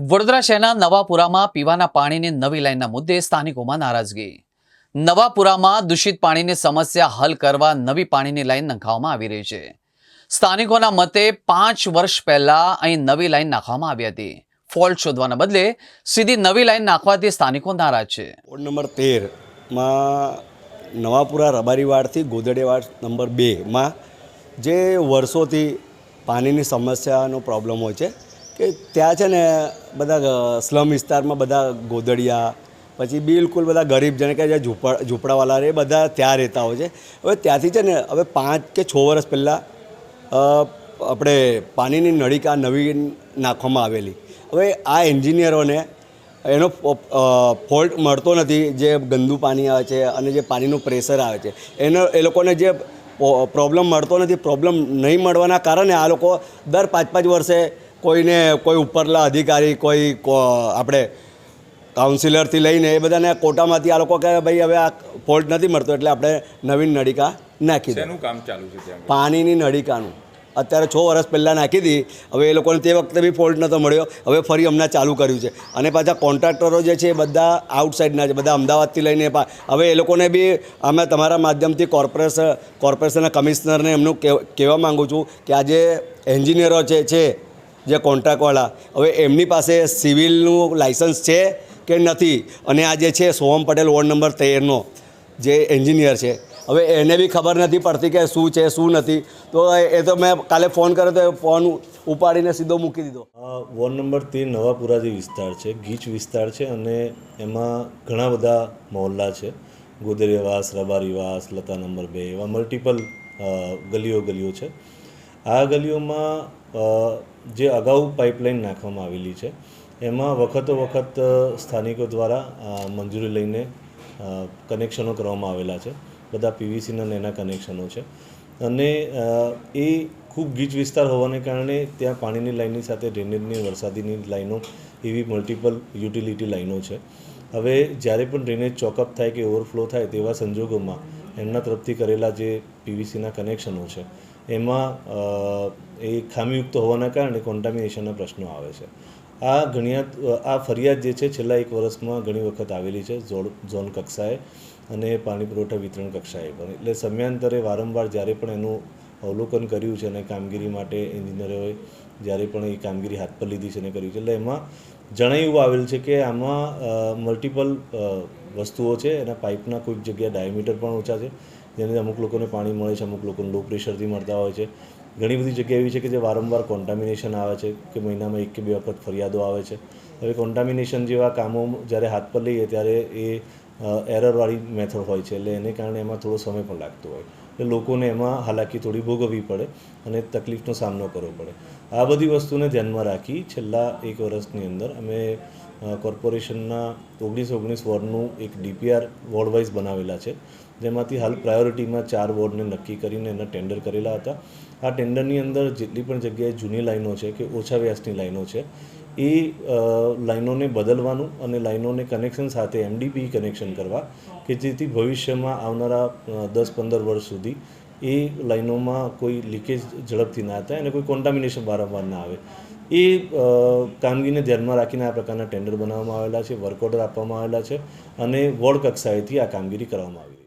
વડોદરા શહેરના નવાપુરામાં પીવાના પાણીની નવી લાઇનના મુદ્દે સ્થાનિકોમાં નારાજગી. નવાપુરામાં દૂષિત પાણીની સમસ્યા હલ કરવા નવી પાણીની લાઇન નાખવામાં આવી રહી છે. સ્થાનિકોના મતે પાંચ વર્ષ પહેલા અહીં નવી લાઇન નાખવામાં આવી હતી. ફોલ્ટ શોધવાના બદલે સીધી નવી લાઇન નાખવાથી સ્થાનિકો નારાજ છે. વોર્ડ નંબર તેરમાં નવાપુરા રબારીવાડથી ગોદડેવાડ નંબર બેમાં જે વર્ષોથી પાણીની સમસ્યાનો પ્રોબ્લેમ હોય છે કે ત્યાં છે ને બધા સ્લમ વિસ્તારમાં બધા ગોદડિયા, પછી બિલકુલ બધા ગરીબ જેને કે જે ઝૂંપડા ઝૂંપડાવાળા એ બધા ત્યાં રહેતા હોય છે. હવે ત્યાંથી છે ને હવે પાંચ કે છ વર્ષ પહેલાં આપણે પાણીની નળિકા નવી નાખવામાં આવેલી. હવે આ એન્જિનિયરોને એનો ફોલ્ટ મળતો નથી જે ગંદુ પાણી આવે છે અને જે પાણીનું પ્રેશર આવે છે. એનો, એ લોકોને જે પ્રોબ્લેમ મળતો નથી, પ્રોબ્લેમ નહીં મળવાના કારણે આ લોકો દર પાંચ પાંચ વર્ષે કોઈને કોઈ ઉપરલા અધિકારી કોઈ કો- આપણે કાઉન્સિલરથી લઈને એ બધાને કોટામાંથી આ લોકો કહે ભાઈ હવે આ ફોલ્ટ નથી મળતો એટલે આપણે નવીન નળિકા નાખી દો. કામ ચાલુ છે પાણીની નળિકાનું. અત્યારે છ વર્ષ પહેલાં નાખી હતી હવે એ લોકોને તે વખતે બી ફોલ્ટ નહોતો મળ્યો હવે ફરી હમણાં ચાલુ કર્યું છે. અને પાછા કોન્ટ્રાક્ટરો જે છે એ બધા આઉટસાઇડના છે બધા અમદાવાદથી લઈને હવે એ લોકોને બી અમે તમારા માધ્યમથી કોર્પોરેશન કોર્પોરેશનના કમિશનરને એમનું કહેવા કહેવા માગું છું કે આ જે એન્જિનિયરો છે જે કોન્ટ્રાક્ટવાળા. હવે એમની પાસે સિવિલનું લાઇસન્સ છે કે નથી? અને આ જે છે સોહમ પટેલ વોર્ડ નંબર તેરનો, જે એન્જિનિયર છે. હવે એને બી ખબર નથી પડતી કે શું છે, શું નથી. તો એ તો મેં કાલે ફોન કર્યો તો ફોન ઉપાડીને સીધો મૂકી દીધો. વોર્ડ નંબર તેર નવાપુરા જે વિસ્તાર છે, ગીચ વિસ્તાર છે અને એમાં ઘણા બધા મહોલ્લા છે. ગોદરિયાવાસ રબારીવાસ, લતા નંબર બે, એવા મલ્ટિપલ ગલીઓ ગલીઓ છે. આ ગલીઓમાં જે અગાઉ પાઇપલાઇન નાખવામાં આવેલી છે, એમાં વખતો વખત સ્થાનિકો દ્વારા મંજૂરી લઈને કનેક્શનો કરવામાં આવેલા છે. બધા પીવીસીના એના કનેક્શનો છે. અને એ ખૂબ ગીચ વિસ્તાર હોવાને કારણે ત્યાં પાણીની લાઇનની સાથે ડ્રેનેજની, વરસાદીની લાઈનો એવી મલ્ટિપલ યુટિલિટી લાઈનો છે. હવે જ્યારે પણ ડ્રેનેજ ચોકઅપ થાય કે ઓવરફ્લો થાય તેવા સંજોગોમાં એમના તરફથી કરેલા જે પીવીસીના કનેક્શનો છે એમાં એ ખામીયુક્ત હોવાના કારણે કોન્ટામિનેશનના પ્રશ્નો આવે છે. આ ઘણીયાત આ ફરિયાદ જે છે, છેલ્લા એક વર્ષમાં ઘણી વખત આવેલી છે ઝોન કક્ષાએ અને પાણી પુરવઠા વિતરણ કક્ષાએ પણ. એટલે સમયાંતરે વારંવાર જ્યારે પણ એનું અવલોકન કર્યું છે અને કામગીરી માટે એન્જિનિયરોએ જ્યારે પણ એ કામગીરી હાથ પર લીધી છે અને કર્યું છે. એટલે એમાં જણાવ્યું આવેલ છે કે આમાં મલ્ટિપલ વસ્તુઓ છે. એના પાઇપના કોઈક જગ્યાએ ડાયામીટર પણ ઓછા છે. જેને અમુક લોકોને પાણી મળે છે, અમુક લોકોને લો પ્રેશરથી મળતા હોય છે. ઘણી બધી જગ્યા એવી છે કે જે વારંવાર કોન્ટામિનેશન આવે છે, કે મહિનામાં એક કે બે વખત ફરિયાદો આવે છે. હવે કોન્ટામિનેશન જેવા કામો જ્યારે હાથ પર લઈએ ત્યારે એ એરરવાળી મેથડ હોય છે. એટલે એને કારણે એમાં થોડો સમય પણ લાગતો હોય. એટલે લોકોને એમાં હાલાકી થોડી ભોગવવી પડે અને તકલીફનો સામનો કરવો પડે. આ બધી વસ્તુને ધ્યાનમાં રાખી છેલ્લા એક વર્ષની અંદર અમે કોર્પોરેશનના ઓગણીસ ઓગણીસ વોર્ડનું એક ડીપીઆર વોર્ડ વાઇઝ બનાવેલા છે. જેમાંથી હાલ પ્રાયોરિટીમાં ચાર વોર્ડને નક્કી કરીને એના ટેન્ડર કરેલા હતા. આ ટેન્ડરની અંદર જેટલી પણ જગ્યાએ જૂની લાઈનો છે કે ઓછા વ્યાસની લાઈનો છે, એ લાઇનોને બદલવાનું અને લાઈનોને કનેક્શન સાથે એમડીપી કનેક્શન કરવા કે જેથી ભવિષ્યમાં આવનારા દસ પંદર વર્ષ સુધી એ લાઈનોમાં કોઈ લીકેજ ઝડપથી ના થાય અને કોઈ કોન્ટામિનેશન વારંવાર ના આવે. એ કામગીરીને ધ્યાનમાં રાખીને આ પ્રકારના ટેન્ડર બનાવવામાં આવેલા છે વર્ક ઓર્ડર આપવામાં આવેલા છે અને વોર્ડ કક્ષાએથી આ કામગીરી કરવામાં આવી